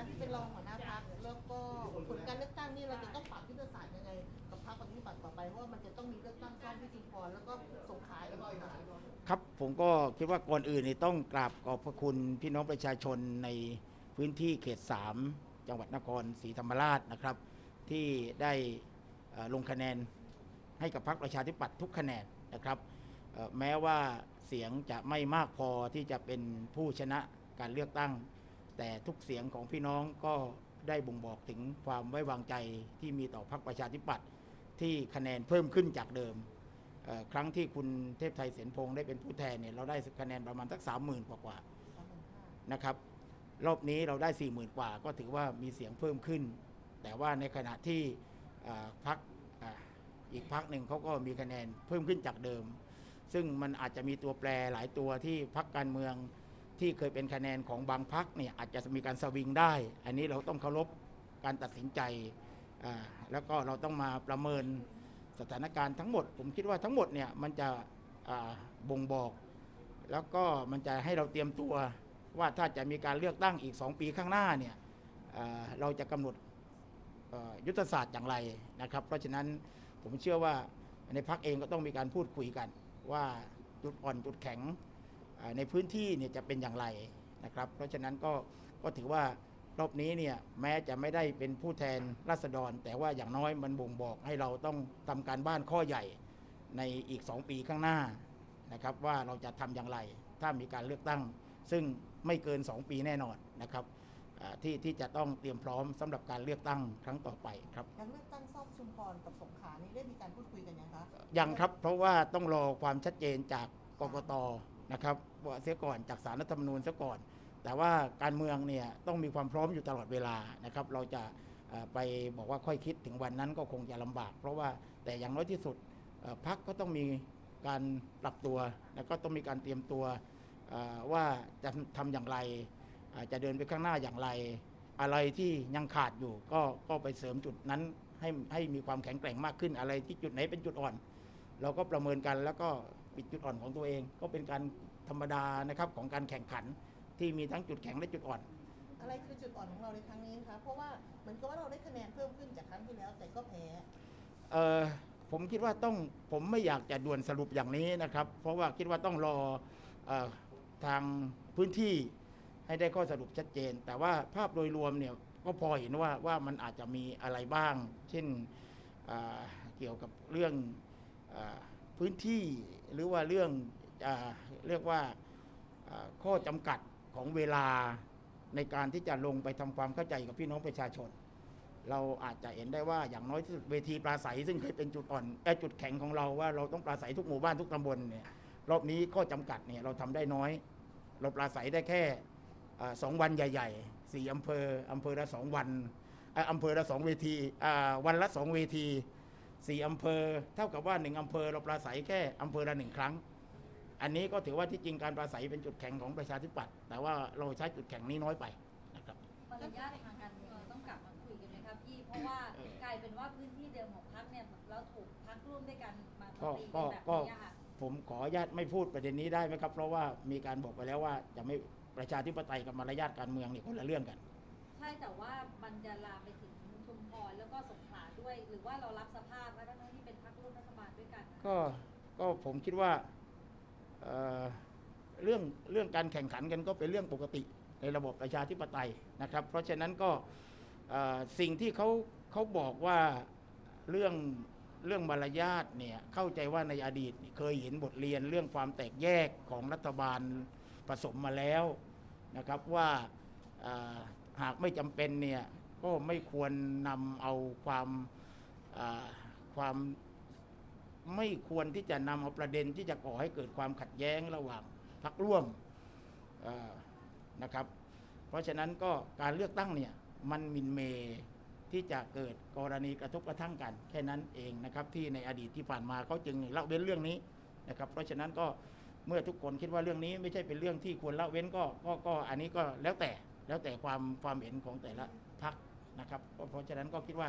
ะที่เป็นรองหัวหน้าพักแล้วก็ผลการเลือกตั้งนี่เราจะต้องปรับยุทธศาสตร์ยังไงกับพรรคปฏิบัติต่อไปเพราะว่ามันจะต้องมีเลือกตั้งซ่อมที่ชุมพรแล้วก็ส่งขลาอีกค่ะครับผมก็คิดว่าก่อนอื่นนี่ต้องกราบขอบพระคุณพี่น้องประชาชนในพื้นที่เขต 3 จังหวัดนครศรีธรรมราชนะครับ ที่ได้ลงคะแนนให้กับพรรคประชาธิปัตย์ทุกคะแนนนะครับแม้ว่าเสียงจะไม่มากพอที่จะเป็นผู้ชนะการเลือกตั้ง แต่ทุกเสียงของพี่น้องก็ได้บ่งบอกถึงความไว้วางใจที่มีต่อพรรคประชาธิปัตย์ที่คะแนนเพิ่มขึ้นจากเดิม ครั้งที่คุณเทพไทยเสนพงศ์ได้เป็นผู้แทนเนี่ยเราได้คะแนนประมาณสักสามหมื่นกว่าๆนะครับ รอบนี้เราได้สี่หมื่นกว่า ก็ถือว่ามีเสียงเพิ่มขึ้น แต่ว่าในขณะที่อ่าพักอีกพักหนึ่งเขาก็มีคะแนนเพิ่มขึ้นจากเดิม ซึ่งมันอาจจะมีตัวแปรหลายตัวที่พักการเมือง ที่เคยเป็นคะแนนของบางพักเนี่ยอาจจะมีการสวิงได้ อันนี้เราต้องเคารพการตัดสินใจแล้วก็เราต้องมาประเมินสถานการณ์ทั้งหมด ผมคิดว่าทั้งหมดเนี่ยมันจะบ่งบอก แล้วก็มันจะให้เราเตรียมตัวว่าถ้าจะมีการเลือกตั้งอีก 2 ปีข้างหน้าเนี่ยเราจะกำหนดยุทธศาสตร์อย่างไรนะครับ เพราะฉะนั้นผมเชื่อว่าในพักเองก็ต้องมีการพูดคุยกัน ว่าจุดอ่อนจุดแข็ง ในพื้นที่เนี่ยจะเป็นอย่างไรนะครับ เพราะฉะนั้นก็ก็ถือว่ารอบนี้เนี่ยแม้จะไม่ได้เป็นผู้แทนราษฎร แต่ว่าอย่างน้อยมันบ่งบอกให้เราต้องทำการบ้านข้อใหญ่ในอีก 2 ปีข้างหน้านะครับว่าเราจะทำอย่างไร ถ้ามีการเลือกตั้ง ซึ่งไม่เกิน 2 ปีแน่นอนนะครับอ่าที่ที่จะต้องเตรียมพร้อมสำหรับการเลือกตั้งครั้งต่อไปครับการเลือกตั้งซ่อมชุมพรกับสงขลานี่ได้มีการพูดคุยกันยังคะยังครับเพราะว่าต้องรอความชัดเจนจากกกต นะครับว่าเสียก่อนจากสารรัฐธรรมนูญเสียก่อน แต่ว่าการเมืองเนี่ยต้องมีความพร้อมอยู่ตลอดเวลานะครับ เราจะไปบอกว่าค่อยคิดถึงวันนั้นก็คงจะลำบาก เพราะว่าแต่อย่างน้อยที่สุดพักก็ต้องมีการปรับตัว แล้วก็ต้องมีการเตรียมตัวว่าจะทำอย่างไร จะเดินไปข้างหน้าอย่างไร อะไรที่ยังขาดอยู่ก็ก็ไปเสริมจุดนั้นให้ให้มีความแข็งแกร่งมากขึ้นอะไรที่จุดไหนเป็นจุดอ่อน เราก็ประเมินกันแล้วก็ ปิดจุดอ่อนของตัวเอง ก็เป็นการธรรมดานะครับของการแข่งขันที่มีทั้งจุดแข็งและจุดอ่อน อะไรคือจุดอ่อนของเราในครั้งนี้คะเพราะว่าเหมือนกับว่าเราได้คะแนนเพิ่มขึ้นจากครั้งที่แล้วแต่ก็แพ้เออผมคิดว่าต้องผมไม่อยากจะด่วนสรุปอย่างนี้นะครับ เพราะว่าคิดว่าต้องรอเออทางพื้นที่ให้ได้ข้อสรุปชัดเจน แต่ว่าภาพโดยรวมเนี่ยก็พอเห็นว่าว่ามันอาจจะมีอะไรบ้าง เช่นอ่าเกี่ยวกับเรื่องอา พื้นที่หรือว่าเรื่องอเรียกว่าข้อจำกัดของเวลาในการที่จะลงไปทำความเข้าใจกับพี่น้องประชาชน เราอาจจะเห็นได้ว่าอย่างน้อยที่สุดเวทีปราศัย ซึ่งเคยเป็นจุดอ่อนเอ่อจุดแข็งของเราว่าเราต้องปราศัยทุกหมู่บ้านทุกตำบลเนี่ยรอบนี้ข้อจำกัดเนี่ยเราทำได้น้อย เราปราศัยได้แค่สองวันใหญ่ๆสี่อำเภออำเภอละสองวันเอ่ออำเภอละสองเวทีอ่าวันละสองเวที สี่อำเภอ เท่ากับว่าหนึ่งอำเภอเราปราศัยแค่อำเภอละหนึ่งครั้ง อันนี้ก็ถือว่าที่จริงการปราศัยเป็นจุดแข็งของประชาธิปัตย์แต่ว่าเราใช้จุดแข็งนี้น้อยไปนะครับมารยาททางการเมืองต้องกลับมาคุยกันไหมครับพี่ เพราะว่ากลายเป็นว่าพื้นที่เดิมของพรรคเนี่ยเราถูกพรรคร่วมด้วยกันมาก็ตีก็กันแบบก็นี้อะค่ะผมขออนุญาตไม่พูดประเด็นนี้ได้ไหมครับ เพราะว่ามีการบอกไปแล้วว่าจะไม่ประชาธิปไตยกับมารยาทการเมืองนี่คนละเรื่องกัน ใช่แต่ว่ามันจะลามไปถึงชุม พรแล้วก็สงขลาด้วย หรือว่าเรารับสภาพว่าทั้งที่เป็นพรรคร่วมรัฐบาลด้วยกันก็ก็ผมคิดว่าเอ่อเรื่องเรื่องการแข่งขันกันก็เป็นเรื่องปกติในระบบประชาธิปไตยนะครับ เพราะฉะนั้นก็เอ่อสิ่งที่เขาเขาบอกว่าเรื่องเรื่องมารยาทเนี่ยเข้าใจว่าในอดีตเคยเห็นบทเรียนเรื่องความแตกแยกของรัฐบาลผสมมาแล้วนะครับว่าเอ่อหากไม่จำเป็นเนี่ย ก็ไม่ควรนำเอาความความไม่ควรที่จะนำเอาประเด็นที่จะก่อให้เกิดความขัดแย้งระหว่างพรรคร่วมนะครับ เพราะฉะนั้นก็การเลือกตั้งเนี่ยมันมินเมที่จะเกิดกรณีกระทบกระทั่งกัน แค่นั้นเองนะครับ ที่ในอดีตที่ผ่านมาเขาจึงละเว้นเรื่องนี้นะครับ เพราะฉะนั้นก็เมื่อทุกคนคิดว่าเรื่องนี้ไม่ใช่เป็นเรื่องที่ควรละเว้นก็ก็ก็อันนี้ก็แล้วแต่ แล้วแต่ความความเห็นของแต่ละพรรคนะครับ เพราะฉะนั้นก็คิดว่า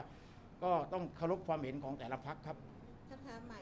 ก็ต้องเคารพความเห็นของแต่ละพรรคครับคำถามใหม่